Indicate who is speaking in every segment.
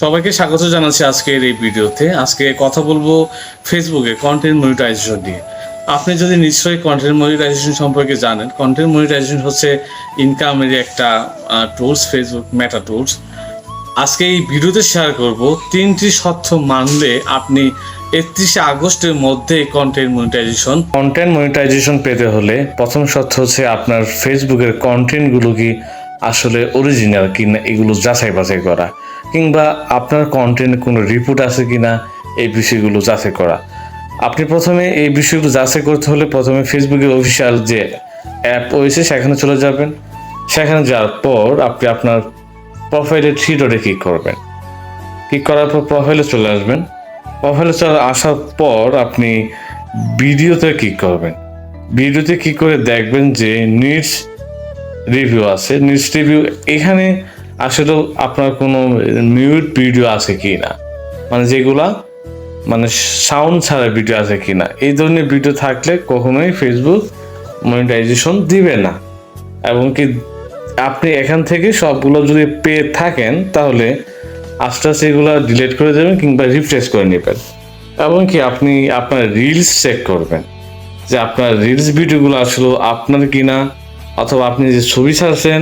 Speaker 1: সবাইকে স্বাগত জানাচ্ছি আজকের এই ভিডিওতে। আজকে কথা বলব ফেসবুকে কন্টেন্ট মনিটাইজেশন নিয়ে। আপনি যদি নিশ্চয়ই কন্টেন্ট মনিটাইজেশন সম্পর্কে জানেন কন্টেন্ট মনিটাইজেশন হচ্ছে ইনকামের একটা টুলস ফেসবুক মেটা টুলস আজকে এই ভিডিওতে শেয়ার করব তিনটি সত্য মানলে আপনি একত্রিশে আগস্টের মধ্যে কন্টেন্ট মনিটাইজেশন কন্টেন্ট মনিটাইজেশন পেতে হলে প্রথম সত্য হচ্ছে আপনার ফেসবুকের কন্টেন্টগুলো কি আসলে অরিজিনাল কিনা, এগুলো যাচাই বাছাই করা, কিংবা আপনার কন্টেন্ট কোনো রিপোর্ট আছে কিনা, এই বিষয়গুলো যাচাই করা। আপনি প্রথমে এই বিষয়গুলো যাচাই করতে হলে প্রথমে ফেসবুকের অফিসিয়াল যে অ্যাপ রয়েছে, সেখানে চলে যাবেন। সেখানে যাওয়ার পর আপনি আপনার প্রোফাইলে থ্রি ডটে ক্লিক করবেন। ক্লিক করার পর প্রোফাইলে চলে আসবেন। প্রোফাইলে চলে আসার পর আপনি ভিডিওতে ক্লিক করবেন। ভিডিওতে ক্লিক করে দেখবেন যে নিডস রিভিউ আছে নিডস রিভিউ এখানে আসলে আপনার কোনো মিউট ভিডিও আছে কি না? মানে যেগুলা মানে সাউন্ড ছাড়া ভিডিও আছে কি না? এই ধরনের ভিডিও থাকলে কখনোই ফেসবুক মনিটাইজেশন দিবে না। এবং কি আপনি এখান থেকে সবগুলো যদি পেয়ে থাকেন, তাহলে আস্তে আস্তে এগুলো ডিলিট করে দেবেন কিংবা রিফ্রেশ করে নেবেন। এবং কি আপনি আপনার রিলস চেক করবেন, যে আপনার রিলস ভিডিওগুলো আসলে আপনার কিনা অথবা আপনি যে ছবি ছাড়ছেন,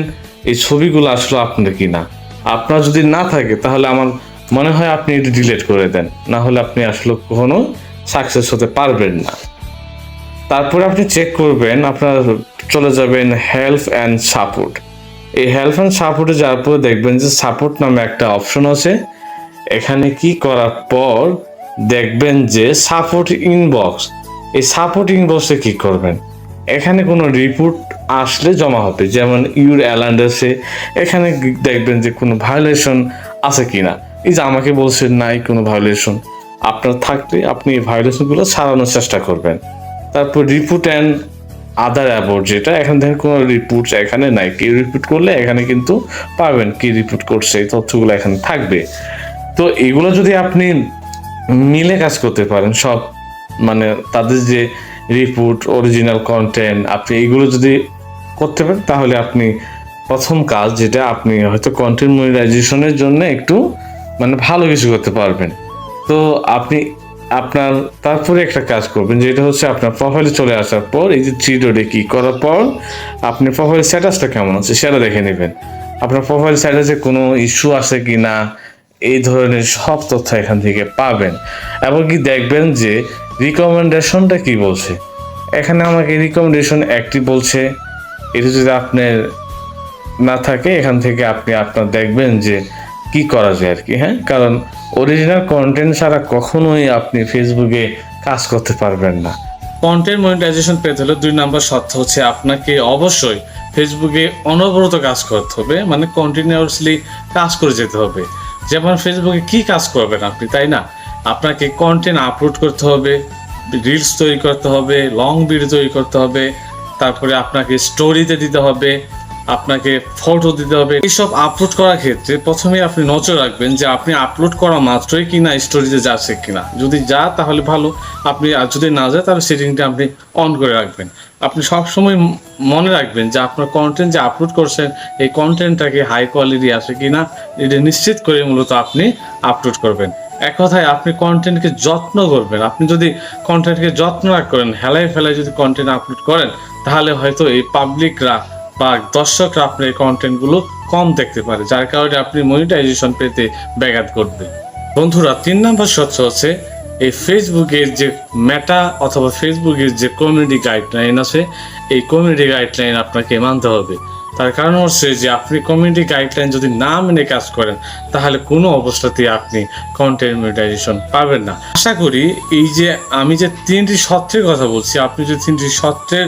Speaker 1: এই ছবিগুলো আসলে আপনার কি না আপনার যদি না থাকে, তাহলে আমার মনে হয় আপনি এটি ডিলিট করে দেন। না হলে আপনি আসলে কখনো সাকসেস হতে পারবেন না। তারপরে আপনি চেক করবেন, আপনার চলে যাবেন হেল্প অ্যান্ড সাপোর্ট এই হেল্প অ্যান্ড সাপোর্টে যাওয়ার পর দেখবেন যে সাপোর্ট নামে একটা অপশন আছে। এখানে কি করার পর দেখবেন যে সাপোর্ট ইনবক্স এই সাপোর্ট ইনবক্সে কি করবেন? এখানে কোনো রিপোর্ট আসলে জমা হবে। যেমন ইউর অ্যালান্ডাসে এখানে দেখবেন যে কোনো ভায়োলেশন আছে কি না এই যে আমাকে বলছে নাই কোনো ভায়োলেশন আপনার থাকলে আপনি এই ভায়োলেশনগুলো সারানোর চেষ্টা করবেন। তারপর রিপোর্ট অ্যান্ড আদার অ্যাবাউট যেটা, এখান থেকে কোনো রিপোর্ট এখানে নাই। কেউ রিপোর্ট করলে এখানে কিন্তু পাবেন কি রিপোর্ট করছে, এই তথ্যগুলো এখানে থাকবে। তো এগুলো যদি আপনি মিলে কাজ করতে পারেন, সব মানে তাদের যে রিপোর্ট অরিজিনাল কন্টেন্ট আপনি এগুলো যদি করতে পারেন, তাহলে আপনি প্রথম কাজ যেটা, আপনি হয়তো কন্টেন্ট মনিটাইজেশনের জন্য একটু মানে ভালো কিছু করতে পারবেন। তো আপনি আপনার, তারপরে একটা কাজ করবেন, যেটা হচ্ছে আপনার প্রোফাইলে চলে আসার পর, এই যে থ্রি ডটে কি করার পর, আপনি প্রোফাইল স্ট্যাটাসটা কেমন আছে সেটা দেখে নেবেন। আপনার প্রোফাইল স্ট্যাটাসে কোনো ইস্যু আছে কি না এই ধরনের সব তথ্য এখান থেকে পাবেন। এবং কি দেখবেন যে রিকমেন্ডেশনটা কি বলছে? এখানে আমাকে রিকমেন্ডেশন একটি বলছে, এটা যদি আপনার না থাকে, এখান থেকে আপনি আপনার দেখবেন যে কি করা যায় আর কি হ্যাঁ? কারণ অরিজিনাল কন্টেন্ট ছাড়া কখনোই আপনি ফেসবুকে কাজ করতে পারবেন না। কন্টেন্ট মনিটাইজেশন পেতে হলে দুই নাম্বার সত্য হচ্ছে আপনাকে অবশ্যই ফেসবুকে অনবরত কাজ করতে হবে মানে কন্টিনিউয়াসলি কাজ করে যেতে হবে। যেমন ফেসবুকে কি কাজ করবেন আপনি, তাই না? আপনাকে কন্টেন্ট আপলোড করতে হবে রিলস তৈরি করতে হবে লং ভিডিও তৈরি করতে হবে, তারপরে আপনাকে স্টোরিতে দিতে হবে, আপনাকে ফটো দিতে হবে। এইসব আপলোড করার ক্ষেত্রে প্রথমে আপনি নজর রাখবেন যে আপনি আপলোড করা মাত্রই কিনা স্টোরিতে যাচ্ছে কিনা। যদি যা, তাহলে ভালো। আপনি আর যদি না যায় তাহলে সেটিংটা আপনি অন করে রাখবেন। আপনি সবসময় মনে রাখবেন যে আপনার কন্টেন্ট যে আপলোড করছেন, এই কন্টেন্টটাকে হাই কোয়ালিটি আছে কিনা, এটা নিশ্চিত করে মূলত আপনি আপলোড করবেন। এক কথায় আপনি কন্টেন্টকে যত্ন করবেন। আপনি যদি কন্টেন্টকে যত্ন না করেন হেলাই ফেলায় যদি কন্টেন্ট আপলোড করেন, তাহলে হয়তো এই পাবলিকরা বা দর্শকরা আপনার এই কন্টেন্টগুলো কম দেখতে পারে, যার কারণে আপনি মনিটাইজেশন পেতে ব্যাঘাত ঘটবে। বন্ধুরা, তিন নম্বর সত্য হচ্ছে, এই ফেসবুকের যে মেটা অথবা ফেসবুকের যে কমিউনিটি গাইডলাইন আছে, এই কমিউনিটি গাইডলাইন আপনাকে মানতে হবে। তার কারণ হচ্ছে যে আপনি কমিউনিটি গাইডলাইন যদি না মেনে কাজ করেন, তাহলে কোনো অবস্থাতেই আপনি কন্টেন্ট মনিটাইজেশন পাবেন না। আশা করি এই যে আমি যে তিনটি সত্রের কথা বলছি, আপনি যদি তিনটি সত্রের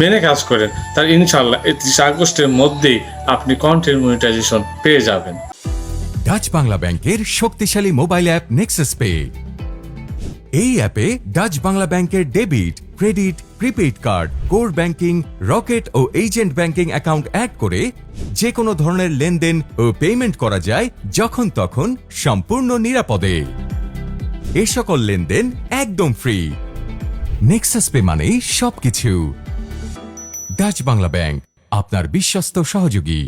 Speaker 1: মেনে কাজ করেন তার ইনশাল্লাহ একত্রিশ আগস্টের মধ্যেই আপনি কন্টেন্ট মনিটাইজেশন পেয়ে যাবেন।
Speaker 2: ডাচ বাংলা ব্যাংকের শক্তিশালী মোবাইল অ্যাপ নেক্সাস পে এই অ্যাপে ডাচ বাংলা ব্যাংকের debit, credit prepaid card core banking Rocket ও এজেন্ট ব্যাংকিং অ্যাকাউন্ট অ্যাড করে যে কোনো ধরনের লেনদেন ও পেমেন্ট করা যায় যখন তখন সম্পূর্ণ নিরাপদে। এ সকল লেনদেন একদম ফ্রি নেক্সাস পে মানেই সবকিছু। ডাচ বাংলা ব্যাংক আপনার বিশ্বস্ত সহযোগী।